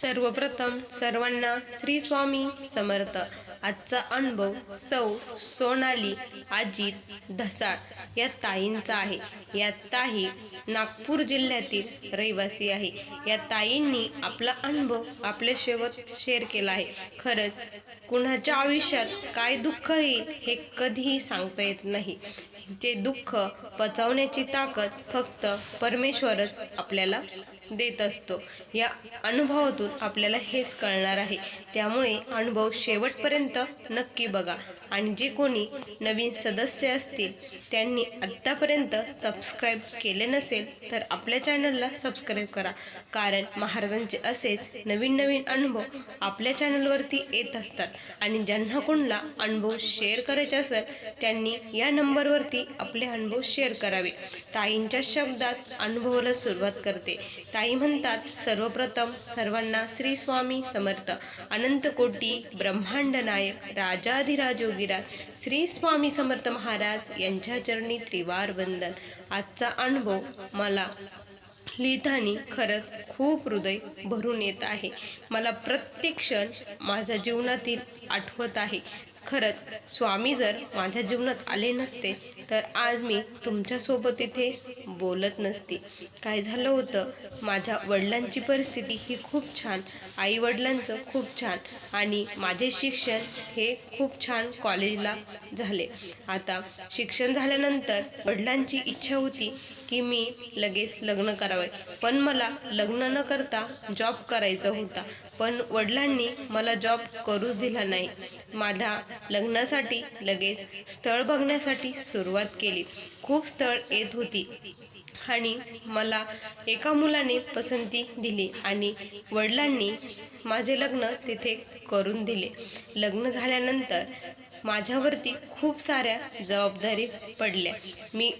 सर्वप्रथम सर्वांना श्री स्वामी समर्थ. आजचा अनुभव सौ सोनाली अजित धसाळ या ताईंचा आहे. या ताई नागपूर जिल्ह्यातील रहिवासी आहे. या ताईंनी आपला अनुभव आपल्या शेवट शेअर केला आहे. खरंच कुणाच्या आयुष्यात काय दुःख येईल हे कधीही सांगता येत नाही. ते दुःख पचवण्याची ताकद फक्त परमेश्वरच आपल्याला देत असतो. या अनुभवातून आपल्याला हेच कळणार आहे. त्यामुळे अनुभव शेवटपर्यंत नक्की बघा. आणि जे कोणी नवीन सदस्य असतील त्यांनी आत्तापर्यंत सबस्क्राईब केले नसेल तर आपल्या चॅनलला सबस्क्राईब करा. कारण महाराजांचे असेच नवीन नवीन अनुभव आपल्या चॅनलवरती येत असतात. आणि ज्यांना कोणाला अनुभव शेअर करायचे असेल त्यांनी या नंबरवरती आपले अनुभव शेअर करावे. ताईंच्या शब्दात अनुभवाला सुरुवात करते. ताई म्हणतात सर्वप्रथम सर्वांना श्री स्वामी समर्थ अनंत कोटी ब्रह्मांड नायक राजाधिराज योगीराज श्री स्वामी समर्थ महाराज यांच्या चरणी त्रिवार वंदन. आजचा अनुभव मला लिहितानी खरंच खूप हृदय भरून येत आहे. मला प्रत्येक क्षण माझ्या जीवनातील आठवत आहे. खरंच स्वामी जर माझ्या जीवनात आले नसते तर आज मी तुमच्यासोबत इथे बोलत नसते. काय झालं होतं? माझ्या वडिलांची परिस्थिती ही खूप छान आई वडिलांचं खूप छान आणि माझे शिक्षण हे खूप छान कॉलेजला झाले. आता शिक्षण झाल्यानंतर वडिलांची इच्छा होती की मी लगेच लग्न करावे. पण मला लग्न न करता जॉब करायचा होता. पण वडिलांनी मला जॉब करूच दिला नाही. माझ्या लग्नासाठी लगेच स्थळ बघण्यासाठी सुरू सुरुवात केली. खूप स्थळ येत होती. आणि मला एका मुलाने पसंती दिली आणि वडिलांनी माझे लग्न तिथे करून दिले. लग्न झाल्यानंतर माझ्यावरती खूप साऱ्या जबाबदारी पडल्या. मी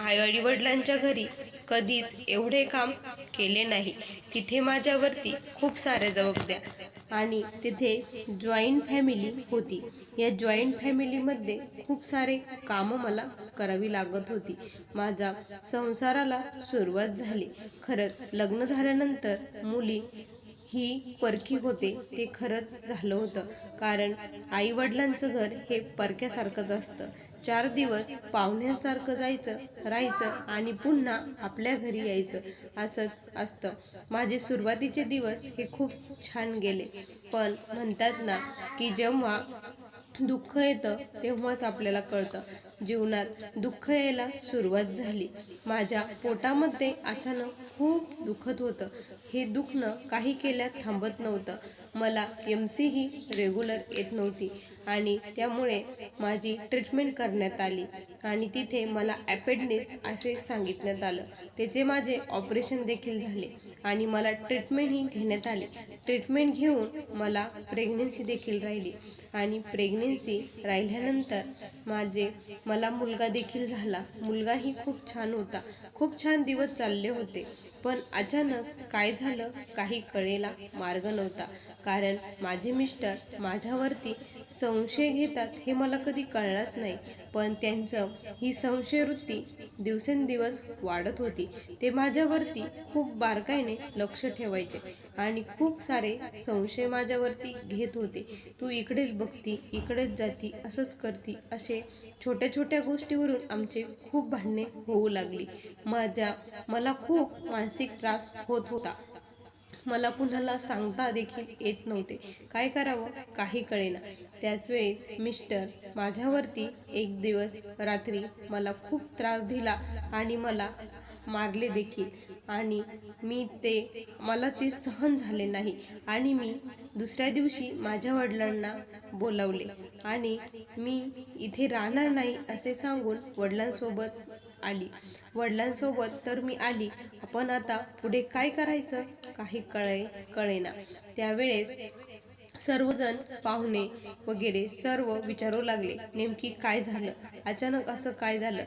आई वडिलांच्या घरी कधीच एवढे काम केले नाही. तिथे माझ्यावरती खूप साऱ्या जबाबदाऱ्या आणि तिथे जॉईंट फॅमिली होती. या जॉईंट फॅमिलीमध्ये खूप सारे कामं मला करावी लागत होती. माझा संसाराला सुरुवात झाली. खरंच लग्न झाल्यानंतर मुली ही परकी होते ते खरंच झालं होतं. कारण आई वडिलांचं घर हे परक्यासारखंच असतं. चार दिवस पाहुण्यांसारखं जायचं राहायचं आणि पुन्हा आपल्या घरी यायचं असंच असतं. माझे सुरुवातीचे दिवस हे खूप छान गेले. पण म्हणतात ना की जेव्हा दुःख येतं तेव्हाच आपल्याला कळतं. जीवनात दुःख यायला सुरुवात झाली. माझ्या पोटामध्ये अचानक खूप दुखत होतं. हे दुखणं काही केल्यात थांबत नव्हतं. मला एम सी ही रेग्युलर येत नव्हती आणि त्यामुळे माझी ट्रीटमेंट करण्यात आली. आणि तिथे मला ॲपेडनेस असे सांगितण्यात आलं. त्याचे माझे ऑपरेशन देखील झाले आणि मला ट्रीटमेंटही घेण्यात आली. ट्रीटमेंट घेऊन मला प्रेग्नेन्सी देखील राहिली. आणि प्रेग्नेन्सी राहिल्यानंतर माझे मला मुलगा देखील झाला. मुलगाही खूप छान होता. खूप छान दिवस चालले होते. पण अचानक काय झालं? काही कळेला मार्ग नव्हता. कारण माझे मिस्टर माझ्यावरती संशय घेतात हे मला कधी कळलंच नाही. पण त्यांचं ही संशयवृत्ती दिवसेंदिवस वाढत होती. ते माझ्यावरती खूप बारकाईने लक्ष ठेवायचे आणि खूप सारे संशय माझ्यावरती घेत होते. तू इकडेच बघती इकडेच जाती असंच करती असे छोट्या छोट्या गोष्टीवरून आमचे खूप भांडणे होऊ लागली. माझ्या मला खूप मानसिक त्रास होत होता. मला कुणाला सांगता देखील येत नव्हते. काय करावं? काही कळेना. त्याच वेळी मिस्टर माझ्यावरती एक दिवस रात्री मला खूप त्रास दिला आणि मला मारले देखील. आणि मी ते मला ते सहन झाले नाही. आणि मी दुसऱ्या दिवशी माझ्या वडिलांना बोलावले. आणि मी इथे राहणार नाही असे सांगून वडिलांसोबत आली. वडिलांसोबत तर मी आली. आपण आता पुढे काय करायचं? काही कळे कळेना. त्यावेळेस सर्वजण पाहुणे वगैरे सर्व विचारू लागले नेमकी काय झालं? अचानक असं काय झालं?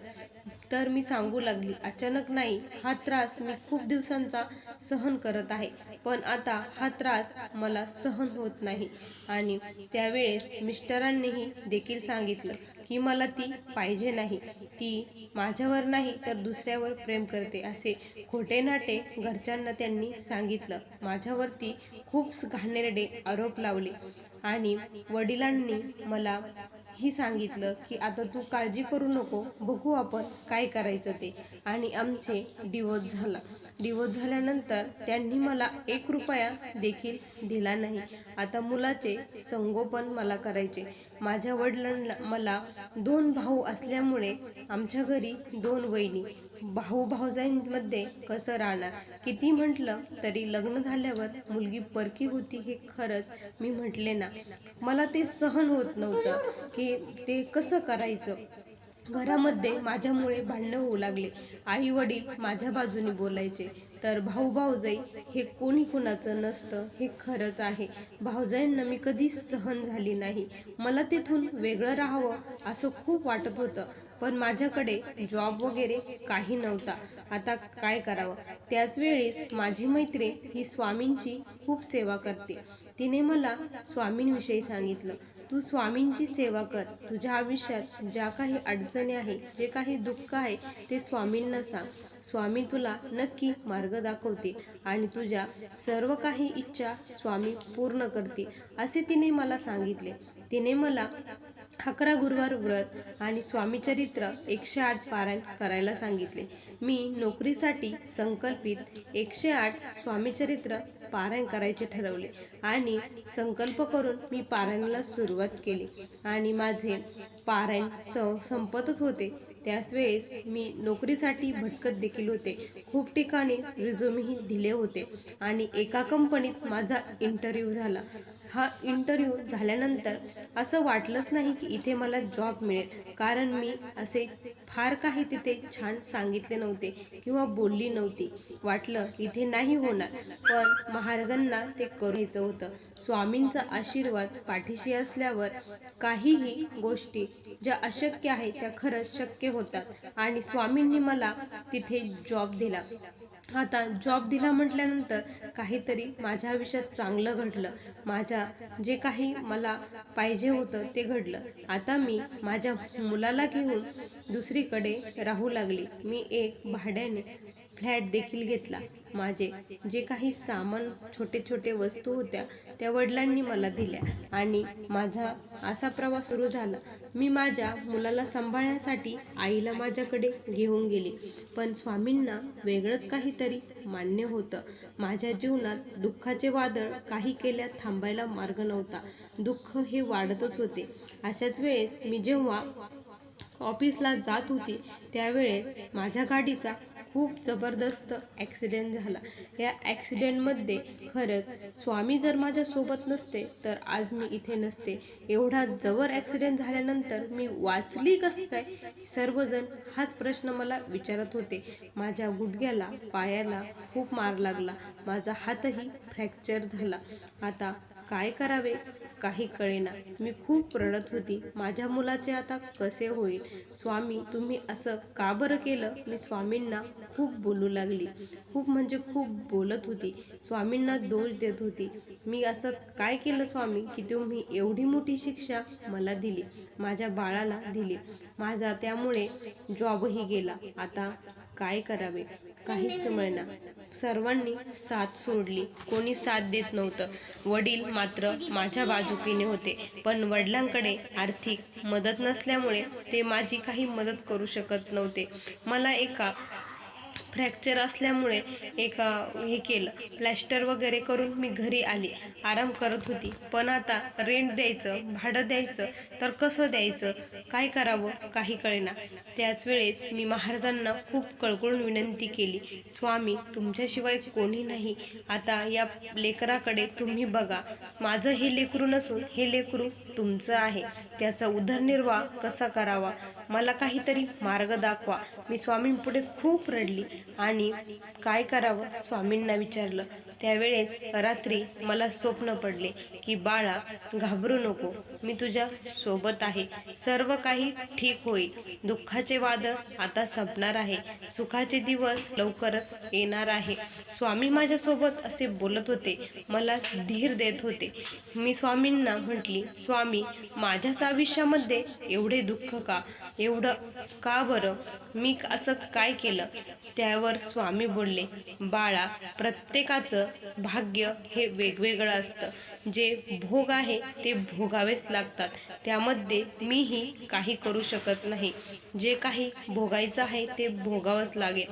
तर मी सांगू लागली अचानक नाही हा त्रास मी खूप दिवसांचा सहन करत आहे. पण आता हा त्रास मला सहन होत नाही. आणि त्यावेळेस मिस्टरांनीही देखील सांगितलं की मला ती पाहिजे नाही. ती माझ्यावर नाही तर दुसऱ्यावर प्रेम करते असे खोटे नाटे घरच्यांना त्यांनी सांगितलं. माझ्यावरती खूप घाणेरडे आरोप लावले. आणि वडिलांनी मला ही सांगितलं की आता तू काळजी करू नको बघू आपण काय करायचं ते. आणि आमचे डिवोर्स झाला. डिवोर्स झाल्यानंतर त्यांनी मला एक रुपया देखील दिला नाही. आता मुलाचे संगोपन मला करायचे. माझ्या वडिलांना मला दोन भाऊ असल्यामुळे आमच्या घरी दोन वहिनी. भाऊ भाऊजाईंमध्ये कसं राहणार? किती म्हटलं तरी लग्न झाल्यावर मुलगी परकी होती हे खरंच मी म्हटले ना. मला ते सहन होत नव्हतं की ते कसं करायचं? घरामध्ये माझ्यामुळे भांडणं होऊ लागले. आई वडील माझ्या बाजूने बोलायचे. तर भाऊ भाऊजाई हे कोणी कुणाचं नसतं हे खरंच आहे. भाऊजाईंना मी कधीच सहन झाली नाही. मला तिथून वेगळं राहावं असं खूप वाटत होतं. पण माझ्याकडे जॉब वगैरे काही नव्हता. आता काय करावं? त्याच वेळेस माझी मैत्रीण ही स्वामींची खूप सेवा करते. तिने मला स्वामींविषयी सांगितलं तू स्वामींची सेवा कर. तुझ्या आयुष्यात ज्या काही अडचणी आहे जे काही दुःख आहे ते स्वामींना सांग. स्वामी तुला नक्की मार्ग दाखवते आणि तुझ्या सर्व काही इच्छा स्वामी पूर्ण करते असे तिने मला सांगितले. तिने मला अकरा गुरुवार व्रत आणि स्वामीचरित्र एकशे आठ पारायण करायला सांगितले. मी नोकरीसाठी संकल्पित एकशे आठ स्वामीचरित्र पारायण करायचे ठरवले आणि संकल्प करून मी पारायणाला सुरुवात केली आणि माझे पारायण स संपतच होते. त्याच वेळेस मी नोकरीसाठी भटकत देखील होते. खूप ठिकाणी रिझ्युमही दिले होते आणि एका कंपनीत माझा इंटरव्ह्यू झाला. हा इंटरव्ह्यू झाल्यानंतर असं वाटलंच नाही की इथे मला जॉब मिळेल. कारण मी असे फार काही तिथे छान सांगितले नव्हते किंवा बोलली नव्हती. वाटलं इथे नाही होणार. पण महाराजांना ते करायचं होतं. स्वामींचा आशीर्वाद पाठीशी असल्यावर काहीही गोष्टी ज्या अशक्य आहेत त्या खरंच शक्य होतात. आणि स्वामींनी मला तिथे जॉब दिला. आता जॉब दिला म्हटल्यानंतर काहीतरी माझ्या आयुष्यात चांगलं घडलं. माझ्या जे काही मला पाहिजे होतं ते घडलं. आता मी माझ्या मुलाला घेऊन दुसरीकडे राहू लागली. मी एक भाड्याने फ्लॅट देखील घेतला. माझे जे काही सामान छोटे छोटे वस्तू होत्या त्या वडिलांनी मला दिल्या आणि माझा असा प्रवास सुरू झाला. मी माझ्या मुलाला सांभाळण्यासाठी आईला माझ्याकडे घेऊन गेली. पण स्वामींना वेगळंच काहीतरी मान्य होतं. माझ्या जीवनात दुःखाचे वादळ काही केल्या थांबायला मार्ग नव्हता. दुःख हे वाढतच होते. अशाच वेळेस मी जेव्हा ऑफिसला जात होती त्यावेळेस माझ्या गाडीचा खूप जबरदस्त ॲक्सिडेंट झाला. या ॲक्सिडेंटमध्ये खरंच स्वामी जर माझ्यासोबत नसते तर आज मी इथे नसते. एवढा जबर ॲक्सिडेंट झाल्यानंतर मी वाचली कसं काय? सर्वजण हाच प्रश्न मला विचारत होते. माझ्या गुडघ्याला पायाला खूप मार लागला. माझा हातही फ्रॅक्चर झाला. आता काय करावे? काही कळेना. मी खूप रडत होती. माझ्या मुलाचे आता कसे होईल? स्वामी तुम्ही असं का बरं केलं? मी स्वामींना खूप बोलू लागली. खूप म्हणजे खूप बोलत होती. स्वामींना दोष देत होती. मी असं काय केलं स्वामी की तुम्ही एवढी मोठी शिक्षा मला दिली माझ्या बाळाला दिली. माझा त्यामुळे जॉबही गेला. आता काय करावे? काहीच मिळेना सर्वांनी साथ सोडली. कोणी साथ देत नव्हतं. वडील मात्र माझ्या बाजूकीने होते. पण वडिलांकडे आर्थिक मदत नसल्यामुळे ते माझी काही मदत करू शकत नव्हते. मला एका फ्रॅक्चर असल्यामुळे एका हे केलं. प्लॅस्टर वगैरे करून मी घरी आली. आराम करत होती. पण आता रेंट द्यायचं भाडं द्यायचं तर कसं द्यायचं? काय करावं? काही कळेना. त्याच वेळेस मी महाराजांना खूप कळकळून विनंती केली. स्वामी तुमच्याशिवाय कोणी नाही. आता या लेकराकडे तुम्ही बघा. माझं हे लेकरू नसून हे लेकरू तुमचं आहे. त्याचा उदरनिर्वाह कसा करावा? मला काहीतरी मार्ग दाखवा. मी स्वामींपुढे खूप रडली. आणि काय करावं? स्वामींना विचारलं. त्यावेळेस रात्री मला स्वप्न पडले की बाळा घाबरू नको. मी तुझ्या सोबत आहे. सर्व काही ठीक होईल. दुःखाचे वादळ आता संपणार आहे. सुखाचे दिवस लवकरच येणार आहे. स्वामी माझ्यासोबत असे बोलत होते. मला धीर देत होते. मी स्वामींना म्हटली स्वामी माझ्याच आयुष्यामध्ये एवढे दुःख का? एवढं का बरं? मी असं काय केलं? त्यावर स्वामी बोलले बाळा प्रत्येकाचं भाग्य हे वेगवेगळं असतं. जे भोग आहे ते भोगावेच लागतात. त्यामध्ये मीही काही करू शकत नाही. जे काही भोगायचं आहे ते भोगावंच लागेल.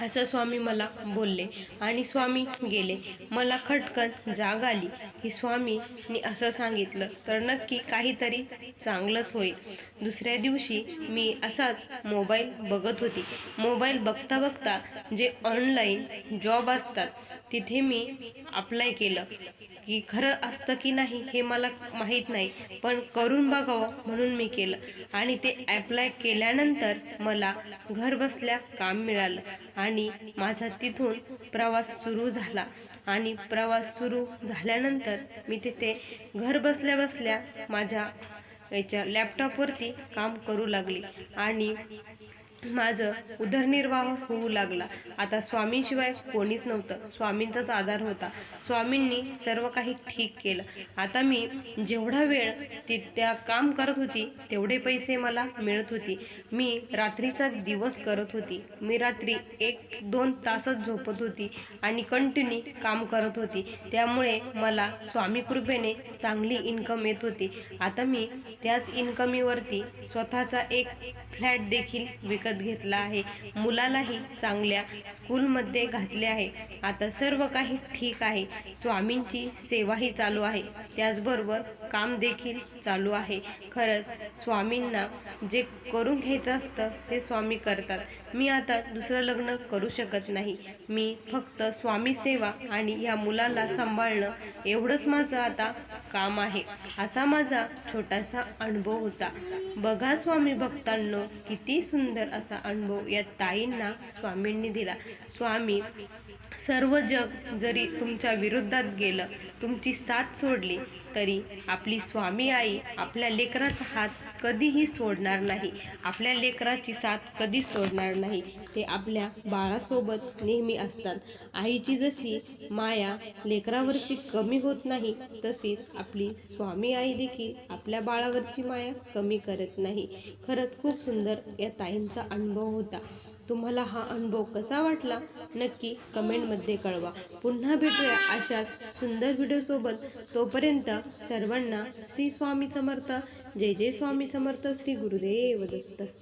असं स्वामी मला बोलले आणि स्वामी गेले. मला खटकन जाग आली. की स्वामींनी असं सांगितलं तर नक्की काहीतरी चांगलंच होईल. दुसऱ्या दिवशी मी असाच मोबाईल बघत होती. मोबाईल बघता बघता जे ऑनलाईन जॉब असतात तिथे मी अप्लाय केलं. की खरं असतं की नाही हे मला माहीत नाही. पण करून बघावं म्हणून मी केलं. आणि ते ॲप्लाय केल्यानंतर मला घर बसल्या काम मिळालं. आणि माझा तिथून प्रवास सुरू झाला. आणि प्रवास सुरू झाल्यानंतर मी तिथे घर बसल्या बसल्या माझ्या याच्या लॅपटॉपवरती काम करू लागली. आणि माझं उदरनिर्वाह होऊ लागला. आता स्वामींशिवाय कोणीच नव्हतं. स्वामींचाच आधार होता. स्वामींनी सर्व काही ठीक केलं. आता मी जेवढा वेळ ती त्या काम करत होती तेवढे पैसे मला मिळत होती. मी रात्रीचा दिवस करत होती. मी रात्री एक दोन तासच झोपत होती आणि कंटिन्यू काम करत होती. त्यामुळे मला स्वामी कृपेने चांगली इन्कम येत होती. आता मी त्याच इन्कमीवरती स्वतःचा एक फ्लॅट देखील विकत विकत घेतला आहे. मुलालाही चांगल्या स्कूलमध्ये घातले आहे. आता सर्व काही ठीक आहे. स्वामींची सेवाही चालू आहे. त्याचबरोबर काम देखील चालू आहे. खरंच स्वामींना जे करून घ्यायचं असतं ते स्वामी करतात. मी आता दुसरं लग्न करू शकत नाही. मी फक्त स्वामी सेवा आणि या मुलाला सांभाळणं एवढंच माझं आता काम आहे. असा माझा छोटासा अनुभव होता. बघा स्वामी भक्तांनो किती सुंदर असा अनुभव या ताईंना स्वामींनी दिला. स्वामी सर्व जग जरी तुमच्या विरोधात गेलं तुमची साथ सोडली तरी आपली स्वामी आई आपल्या लेकराचा हात कधीही सोडणार नाही. आपल्या लेकराची साथ कधीच सोडणार नाही. ते आपल्या बाळासोबत नेहमी असतात. आईची जशी माया लेकरावरची कमी होत नाही तशीच आपली स्वामी आई देखील आपल्या बाळावरची माया कमी करत नाही. खरंच खूप सुंदर या ताईंचा अनुभव होता. तुम्हाला हा अनुभव कसा वाटला? नक्की कमेंटमध्ये कळवा. पुन्हा भेटूया अशाच सुंदर व्हिडिओसोबत तोपर्यंत सर्वांना श्री स्वामी समर्थ. जय जय स्वामी समर्थ श्री गुरुदेव दत्त.